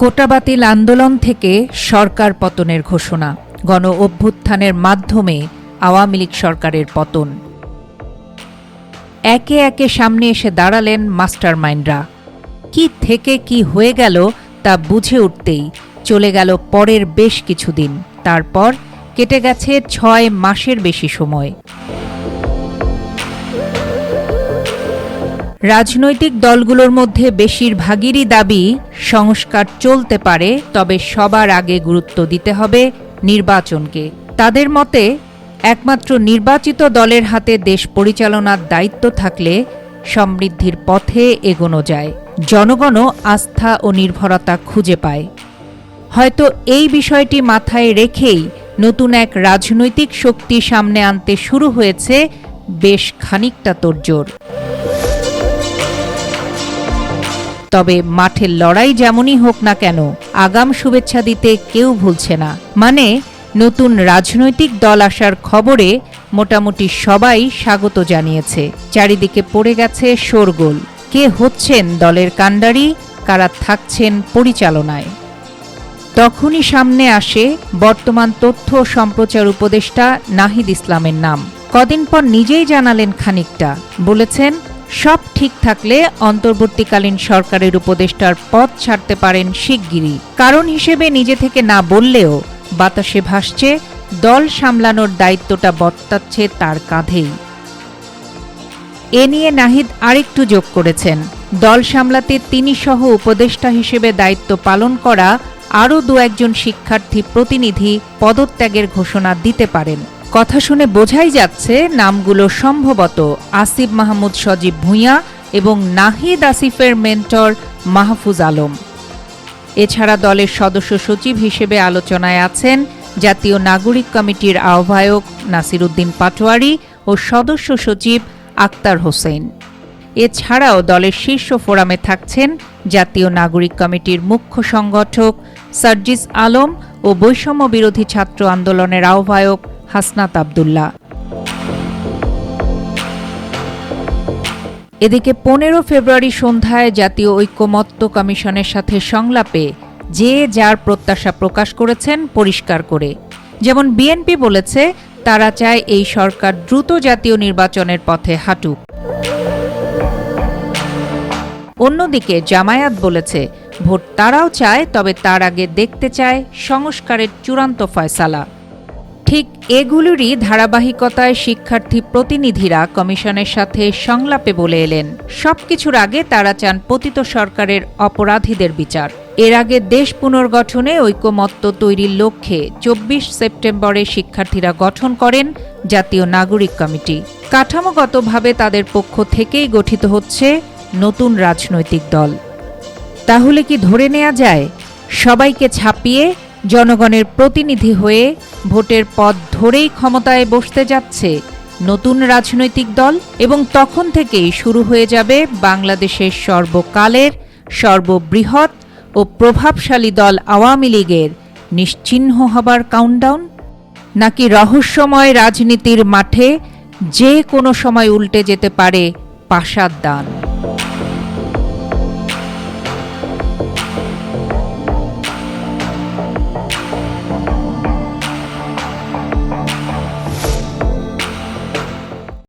কোটা বাতিল আন্দোলন থেকে সরকার পতনের ঘোষণা, গণ অভ্যুত্থানের মাধ্যমে আওয়ামী লীগ সরকারের পতন। একে একে সামনে এসে দাঁড়ালেন মাস্টার মাইন্ডরা কি থেকে কি হয়ে গেল তা বুঝে উঠতেই চলে গেল পরের বেশ কিছুদিন। তারপর কেটে গেছে ছয় মাসের বেশি সময়। রাজনৈতিক দলগুলোর মধ্যে বেশিরভাগেরই দাবি, সংস্কার চলতে পারে, তবে সবার আগে গুরুত্ব দিতে হবে নির্বাচনকে। তাদের মতে, একমাত্র নির্বাচিত দলের হাতে দেশ পরিচালনার দায়িত্ব থাকলে সমৃদ্ধির পথে এগোনো যায়। জনগণও আস্থা ও নির্ভরতা খুঁজে পায়। হয়তো এই বিষয়টি মাথায় রেখেই নতুন এক রাজনৈতিক শক্তি সামনে আনতে শুরু হয়েছে বেশ খানিকটা তোড়জোড়। তবে মাঠের লড়াই যেমনই হোক না কেন, আগাম শুভেচ্ছা দিতে কেউ ভুলছে না। মানে নতুন রাজনৈতিক দল আসার খবরে মোটামুটি সবাই স্বাগত জানিয়েছে। চারিদিকে পড়ে গেছে শোরগোল। কে হচ্ছেন দলের কাণ্ডারি? কারা থাকছেন পরিচালনায়? তখনই সামনে আসে বর্তমান তথ্য সম্প্রচার উপদেষ্টা নাহিদ ইসলামের নাম। কদিন পর নিজেই জানালেন খানিকটা। বলেছেন সব ঠিক থাকলে অন্তর্বর্তীকালীন সরকারের উপদেষ্টার পদ ছাড়তে পারেন শিগগিরই। কারণ হিসেবে নিজে থেকে না বললেও বাতাসে ভাসছে, দল সামলানোর দায়িত্বটা বর্তাচ্ছে তার কাঁধেই। এ নিয়ে নাহিদ আরেকটু যোগ করেছেন। দল সামলাতে তিনি সহ উপদেষ্টা হিসেবে দায়িত্ব পালন করা আরও দু একজন শিক্ষার্থী প্রতিনিধি পদত্যাগের ঘোষণা দিতে পারেন। কথা শুনে বোঝাই যাচ্ছে নামগুলো সম্ভবত আসিফ মাহমুদ সজীব ভূঁইয়া এবং নাহিদ আসিফের মেন্টর মাহফুজ আলম। এছাড়া দলের সদস্য সচিব হিসেবে আলোচনায় আছেন জাতীয় নাগরিক কমিটির আহ্বায়ক নাসির উদ্দিন পাটোয়ারি ও সদস্য সচিব আক্তার হোসেন। এছাড়াও দলের শীর্ষ ফোরামে থাকছেন জাতীয় নাগরিক কমিটির মুখ্য সংগঠক সার্জিস আলম ও বৈষম্য বিরোধী ছাত্র আন্দোলনের আহ্বায়ক হাসনাত আবদুল্লাহ। এদিকে পনেরো ফেব্রুয়ারি সন্ধ্যায় জাতীয় ঐক্যমত্য কমিশনের সাথে সংলাপে যে যার প্রত্যাশা প্রকাশ করেছেন পরিষ্কার করে। যেমন বিএনপি বলেছে, তারা চায় এই সরকার দ্রুত জাতীয় নির্বাচনের পথে হাঁটুক। অন্যদিকে জামায়াত বলেছে, ভোট তারাও চায়, তবে তার আগে দেখতে চায় সংস্কারের চূড়ান্ত ফয়সালা। ঠিক এগুলোরই ধারাবাহিকতায় শিক্ষার্থী প্রতিনিধিরা কমিশনের সাথে সংলাপে বলে এলেন। সবকিছুর আগে তারা চান পতিত সরকারের অপরাধীদের বিচার। এর আগে দেশ পুনর্গঠনে ঐকমত্য তৈরির লক্ষ্যে চব্বিশ সেপ্টেম্বরে শিক্ষার্থীরা গঠন করেন জাতীয় নাগরিক কমিটি। কাঠামোগতভাবে তাদের পক্ষ থেকেই গঠিত হচ্ছে নতুন রাজনৈতিক দল। তাহলে কি ধরে নেওয়া যায়? সবাইকে ছাপিয়ে জনগণের প্রতিনিধি হয়ে ভোটের পথ ধরেই ক্ষমতায় বসতে যাচ্ছে নতুন রাজনৈতিক দল এবং তখন থেকেই শুরু হয়ে যাবে বাংলাদেশের সর্বকালের সর্ববৃহৎ ও প্রভাবশালী দল আওয়ামী লীগের নিশ্চিহ্ন হবার কাউন্টডাউন নাকি রহস্যময় রাজনীতির মাঠে যে কোনো সময় উল্টে যেতে পারে পাশার দান?